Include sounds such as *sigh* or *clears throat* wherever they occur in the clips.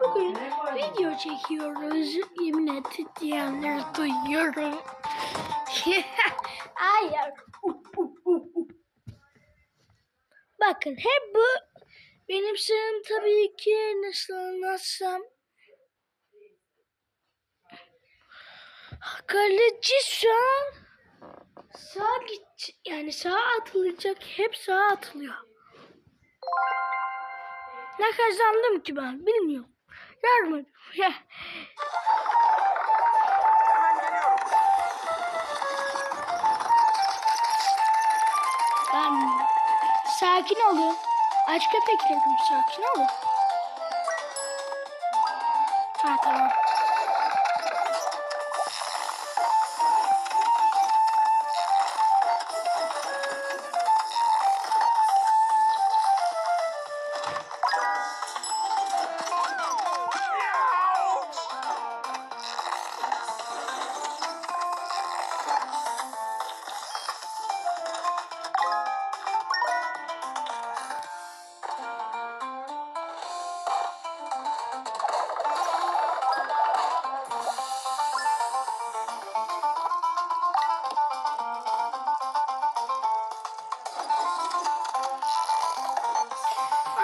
Bugün video çekiyoruz. Yemin et diyenleri duyuyorum. *laughs* Hayır. Bakın hep bu benim sırrım tabii ki nasıl anlatsam. Kaleci şu an sağ git yani sağa atılacak hep sağa atılıyor. Ne kazandım ki ben bilmiyorum. Yardım. *laughs* Ya. Ben sakin olun. Aç köpeklerim sakin olun. Ha tamam.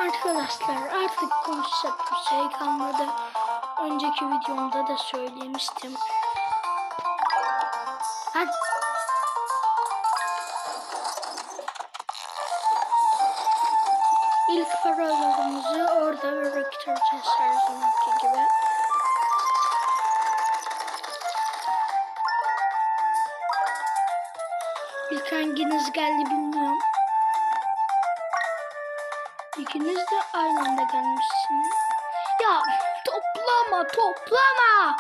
Arkadaşlar artık konuşacak bir şey kalmadı. Önceki videomda da söylemiştim. Hadi. İlk paralarımızı orada bırakacağız her zamanki gibi. İlk hanginiz geldi bilmiyorum. Aynı anda gelmişsiniz. Ya toplama toplama.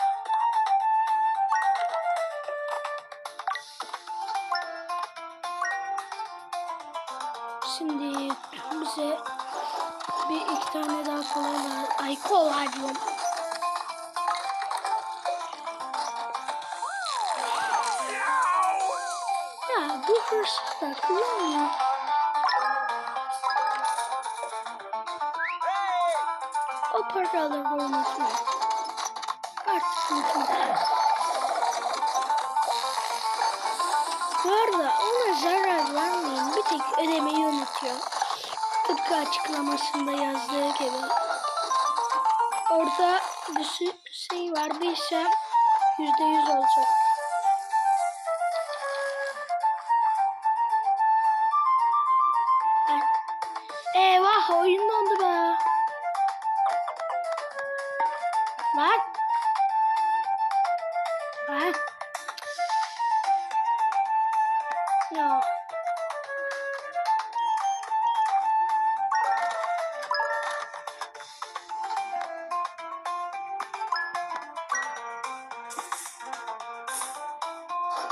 Şimdi bize bir iki tane daha kolay var. Ay kolay diyorum. Ya bu hırsızlar kullanmıyor. O paraları unutma. Artık. Bu arada ona zarar vermeyin. Bir tek ödemeyi unutuyor. Tıpkı açıklamasında yazdığı gibi. Orada bir şey vardıysa yüzde yüz olacak. Eyvah oyun Lan. Lan. Ya.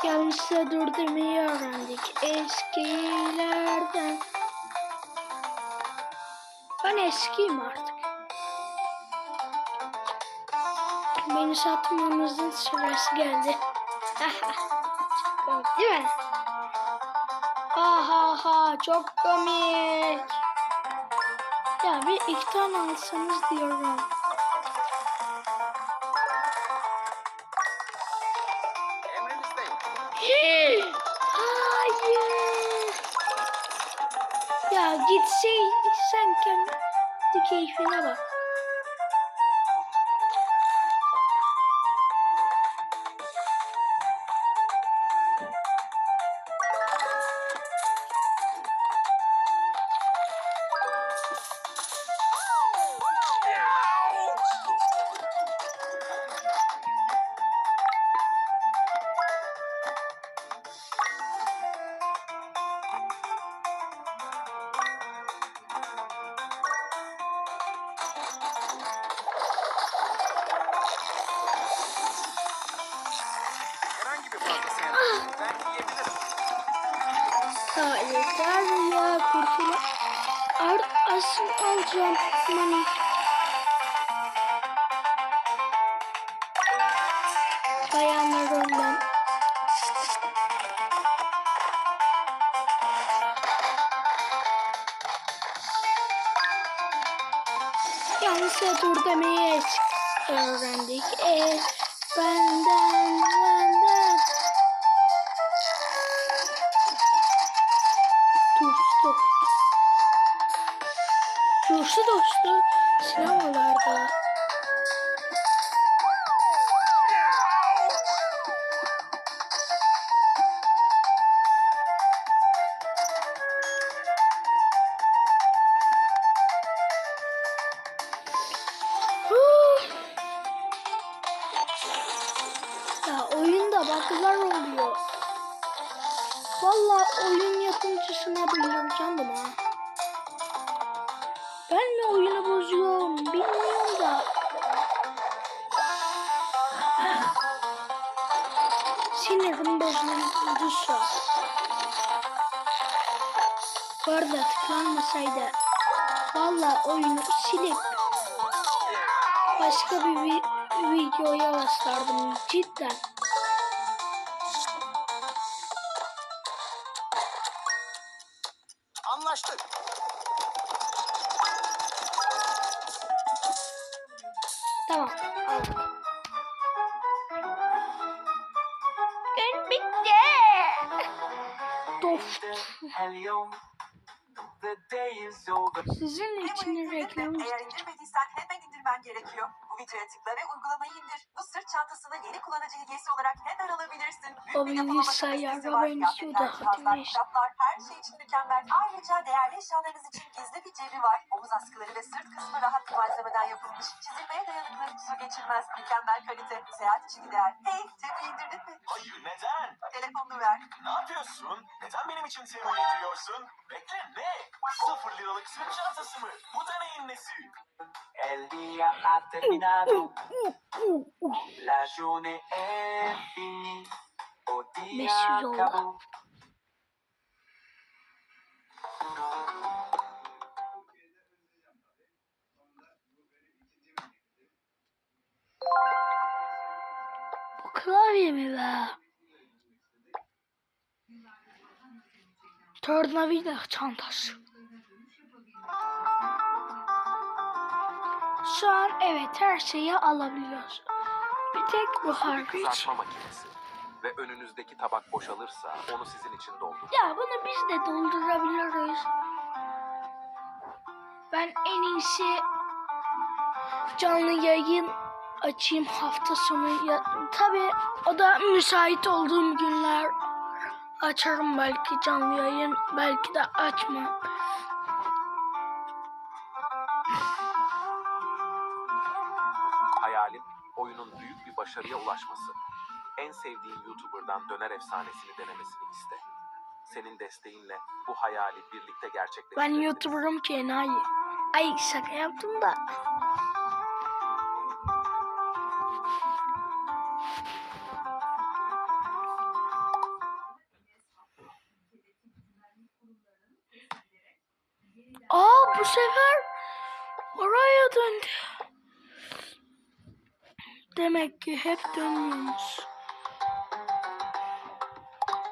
Yanlışla durdurmayı öğrendik eskilerden. Ben eskiyim artık. Beni satmanızın sırası geldi. çok *laughs* komik değil mi? Ha ha ha çok komik. Ya bir iki tane alsanız diyorum. Hayır. Ya gitseydin Kurtula. Ar asıl alacağım money. Tıklanmasaydı valla oyunu silip başka bir vi- videoya basardım cidden. Sizin için reklam Eğer indirmediysen hemen indirmen gerekiyor. Bu videoya tıkla ve uygulamayı indir. Bu sırt çantasını yeni kullanıcı hediyesi olarak hemen alabilirsin. O bilgisayar kapasitesi var. benziyor da Kıyafetler, cihazlar, hatırlayış. kitaplar, her şey için mükemmel. Ayrıca değerli eşyalarınız için gizli bir cebi var. Omuz askıları ve sırt kısmı rahat bir malzemeden yapılmış. Çizilmeye dayanıklı, su geçirmez, mükemmel kalite, seyahat için ideal. Hey, cebi indirdin mi? Hayır neden? Telefonunu ver. Ne yapıyorsun? Neden benim için temin ediyorsun? Bekle ne? Sıfır liralık sırt çantası mı? Bu da neyin nesi? El día ha terminado, la journée est finie. O día 500 oldu. acabó. Bu klavye mi be? Tornavida çantası. Şu an evet her şeyi alabiliyoruz. Bir tek bu hariç. Ve önünüzdeki tabak boşalırsa onu sizin için doldurun. Ya bunu biz de doldurabiliriz. Ben en iyisi canlı yayın açayım hafta sonu. Ya, tabii o da müsait olduğum günler açarım belki canlı yayın. Belki de açmam. Hayalim oyunun büyük bir başarıya ulaşması. En sevdiğin YouTuber'dan döner efsanesini denemesini iste. Senin desteğinle bu hayali birlikte Ben gerçekleştirebiliriz. YouTuber'ım ki enayi. Ay şaka yaptım da. Bu sefer oraya döndü. Demek ki hep dönüyormuş.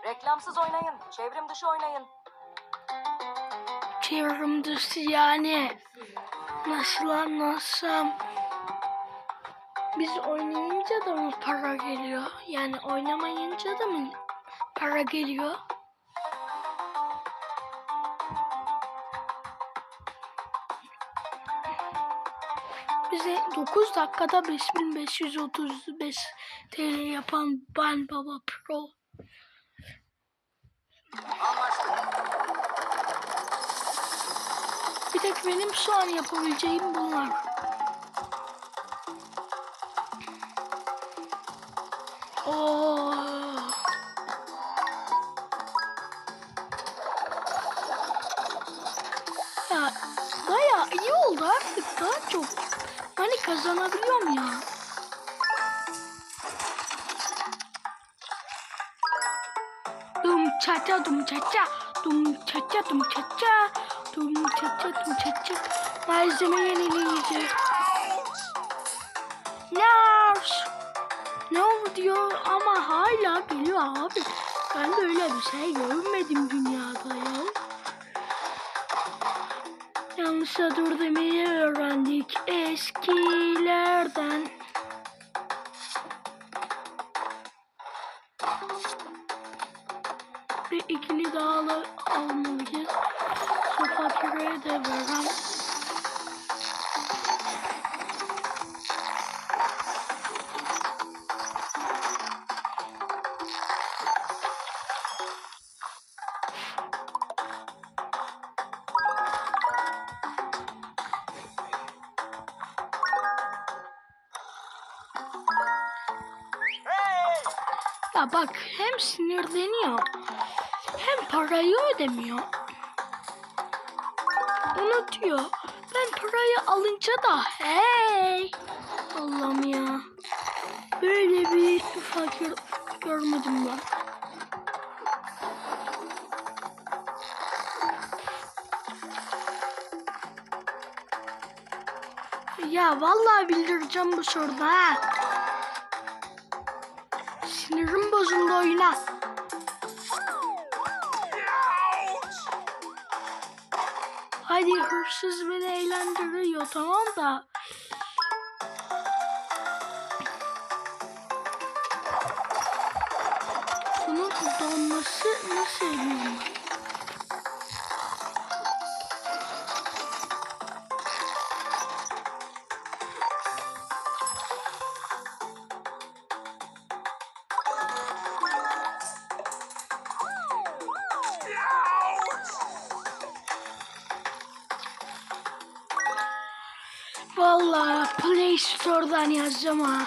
Reklamsız oynayın, çevrim dışı oynayın. Çevrim dışı yani. Nasıl anlatsam. Biz oynayınca da mı para geliyor? Yani oynamayınca da mı para geliyor? Bize 9 dakikada 5535 TL yapan Ben Baba Pro. Bir tek benim şu an yapabileceğim bunlar. Oo. Kazanabiliyorum ya. Dum cha dum cha dum cha dum cha dum cha dum cha malzeme yenileyici. Nars. Ne oldu diyor ama hala geliyor abi. Ben böyle bir şey görmedim dünyada ya. Yanlışa dur demeyi öğrendik eskilerden. Ödemiyor. Unutuyor. Ben parayı alınca da hey Allah'ım ya. Böyle bir fakir görmedim ben. Ya vallahi bildireceğim bu soruda ha. Sinirim bozuldu oyuna. Hadi hırsız beni eğlendiriyor tamam da. Bunun donması nasıl eğleniyor? 5 sorudan yazacağım ha.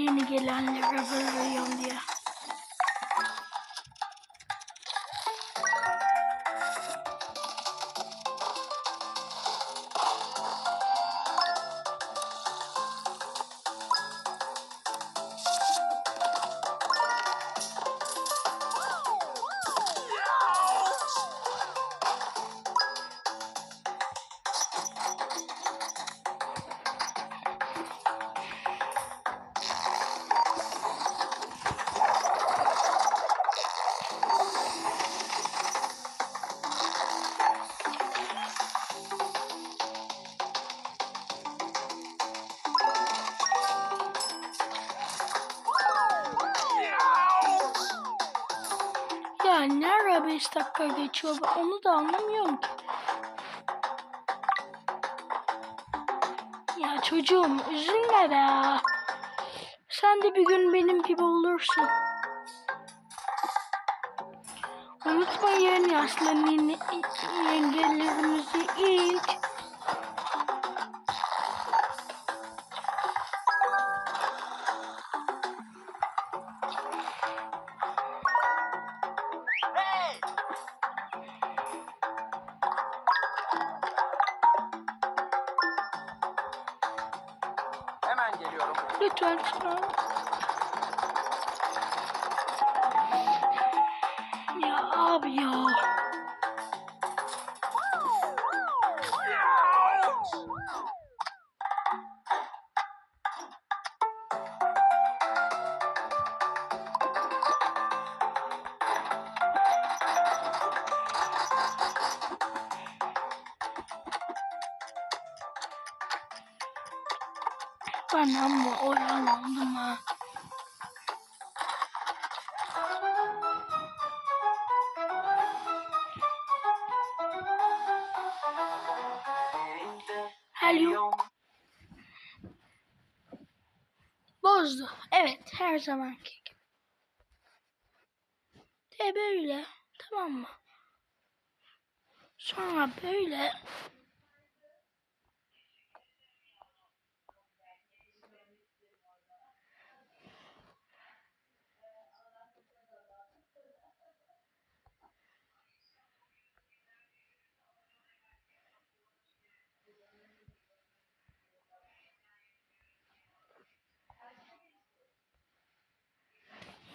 Yeni gelenlere veriyorum diye. Dakika geçiyor ben onu da anlamıyorum ki. Ya çocuğum üzülme be. Sen de bir gün benim gibi olursun. Unutmayın yaşlı nene- yengelerimizi ilk Ben ama oyalandım ha. Geliyor. Bozdu. Evet her zamanki gibi. De böyle. Tamam mı? Sonra böyle.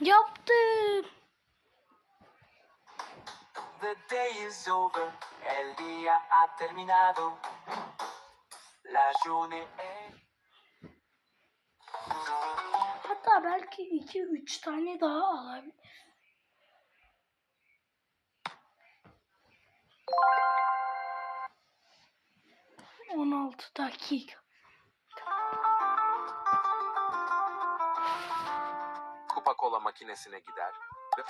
Yaptım. The day is over, el día ha terminado. La journée est... Hatta belki iki üç tane daha alabilir. On altı dakika. Kola makinesine gider ve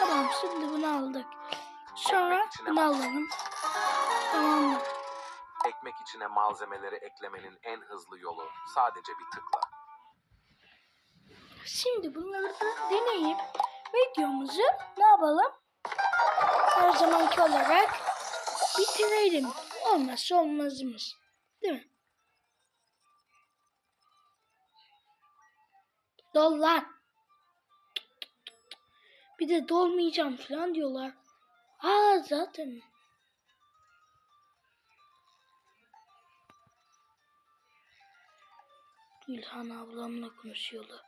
Tamam şimdi bunu aldık. Sonra bunu alalım. Tamam mı? ekmek içine malzemeleri eklemenin en hızlı yolu sadece bir tıkla. Şimdi bunları da deneyip videomuzu ne yapalım? Her zamanki olarak bitirelim. Olmazsa olmazımız. Değil mi? Dol lan. Bir de dolmayacağım falan diyorlar. Aa zaten. Gülhan ablamla konuşuyorlar.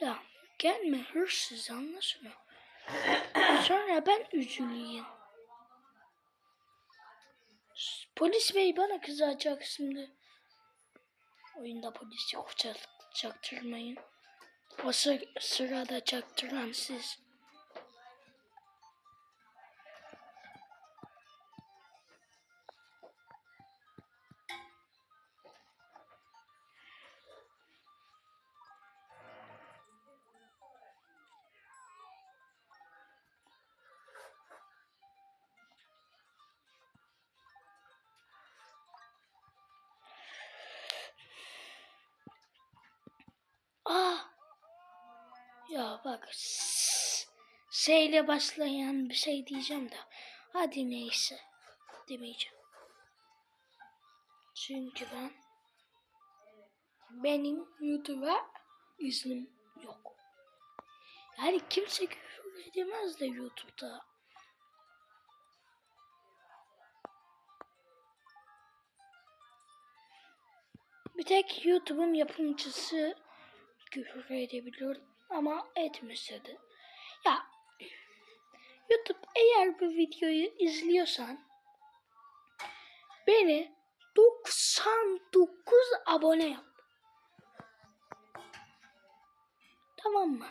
Ya gelme hırsız anla şunu. Sonra ben üzüleyim. Polis bey bana kızacak şimdi. Oyunda polis yok çak- çaktırmayın. O sı- sırada çaktıran siz. Ya bak. İle başlayan bir şey diyeceğim de. Hadi neyse. Demeyeceğim. Çünkü ben benim YouTube'a iznim yok. Yani kimse küfür edemez de YouTube'da. Bir tek YouTube'un yapımcısı küfür edebiliyor ama etmese de. Ya YouTube eğer bu videoyu izliyorsan beni 99 abone yap. Tamam mı?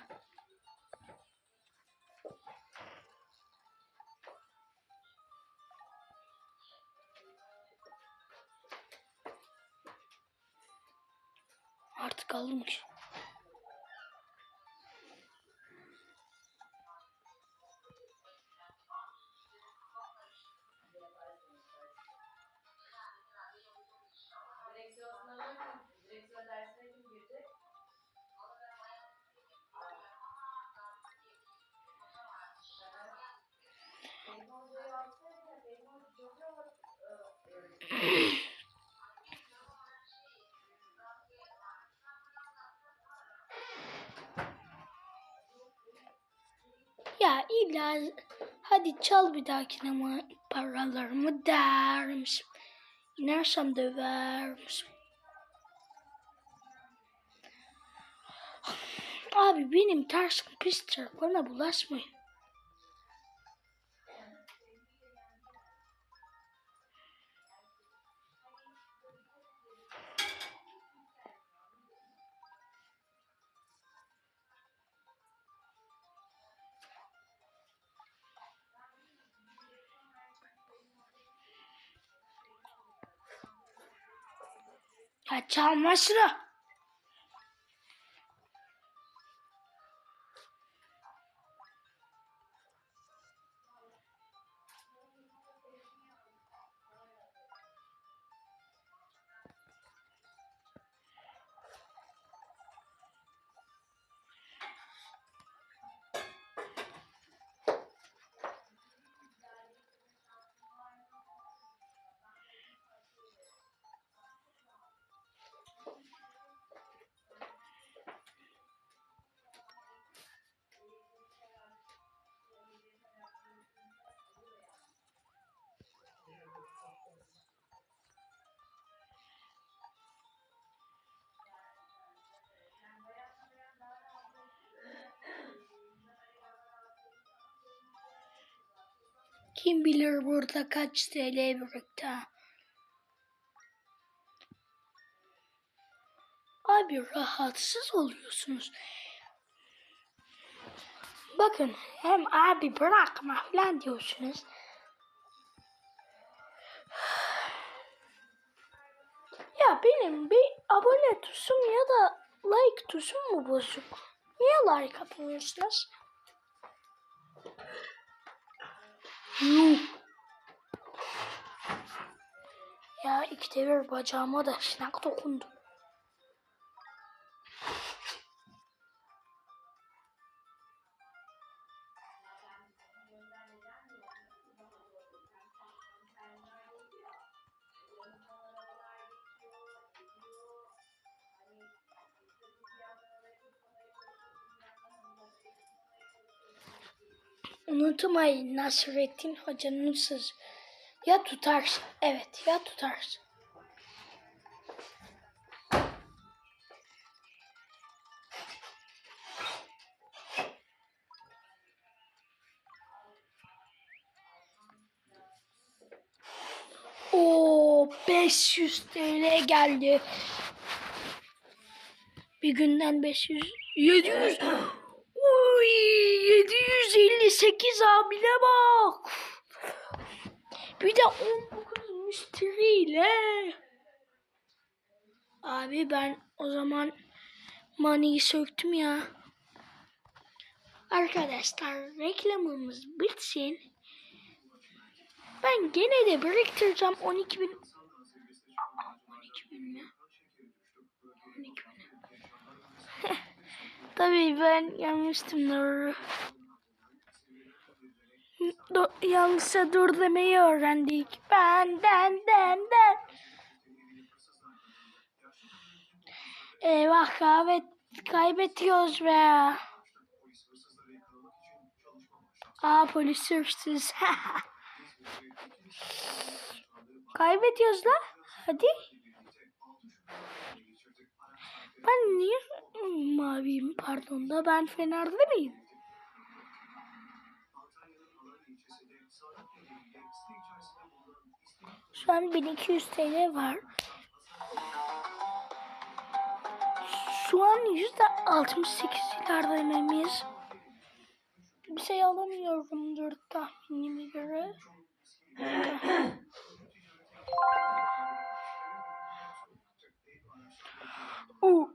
Artık almış. Ya illa hadi çal bir dahakine ama paralarımı der misin? İnersem döver misin? Abi benim tarzım pistir. Bana bulaşmayın. Ya çalma Kim bilir burada kaç TL birikti. Abi rahatsız oluyorsunuz. Bakın hem abi bırakma falan diyorsunuz. Ya benim bir abone tuşum ya da like tuşum mu bozuk? Niye like atmıyorsunuz? Ya ikide bir bacağıma da şınak dokundu. Unutmayın Nasrettin Hoca'nın sözü. Ya tutarsın. Evet ya tutarsın. O 500 TL geldi. Bir günden 500 700 Uy 758 abine bak. Bir de 19 müşteriyle. Abi ben o zaman maniyi söktüm ya. Arkadaşlar reklamımız bitsin. Ben gene de biriktireceğim 12 Tabii ben yanmıştımdır. Do yanlışa dur demeyi öğrendik. Ben, den, den. Eyvah kaybet, kaybetiyoruz be. Aa polis hırsız. *laughs* Kaybediyoruz la. Hadi. Ben niye maviyim pardon da ben Fener'de miyim? Şu an 1200 TL var. Şu an yüzde 68 ilerlememiz. Bir şey alamıyorumdur tahminime göre. *clears throat* Uh.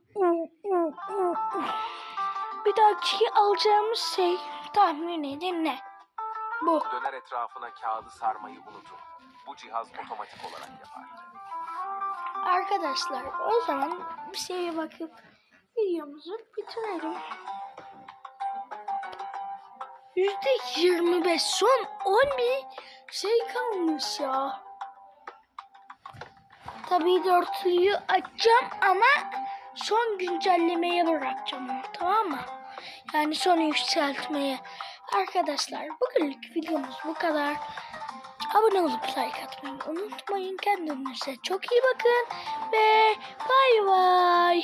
Bir dahaki alacağımız şey tahmin edin ne? Bu. Döner etrafına kağıdı sarmayı unutun. Bu cihaz otomatik olarak yapar. Arkadaşlar o zaman bir şeye bakıp videomuzu bitirelim. Yüzde yirmi beş son on bir şey kalmış ya. Tabii dörtlüyü açacağım ama son güncellemeye bırakacağım onu tamam mı? Yani son yükseltmeye. Arkadaşlar bugünlük videomuz bu kadar. Abone olup like atmayı unutmayın. Kendinize çok iyi bakın ve bay bay.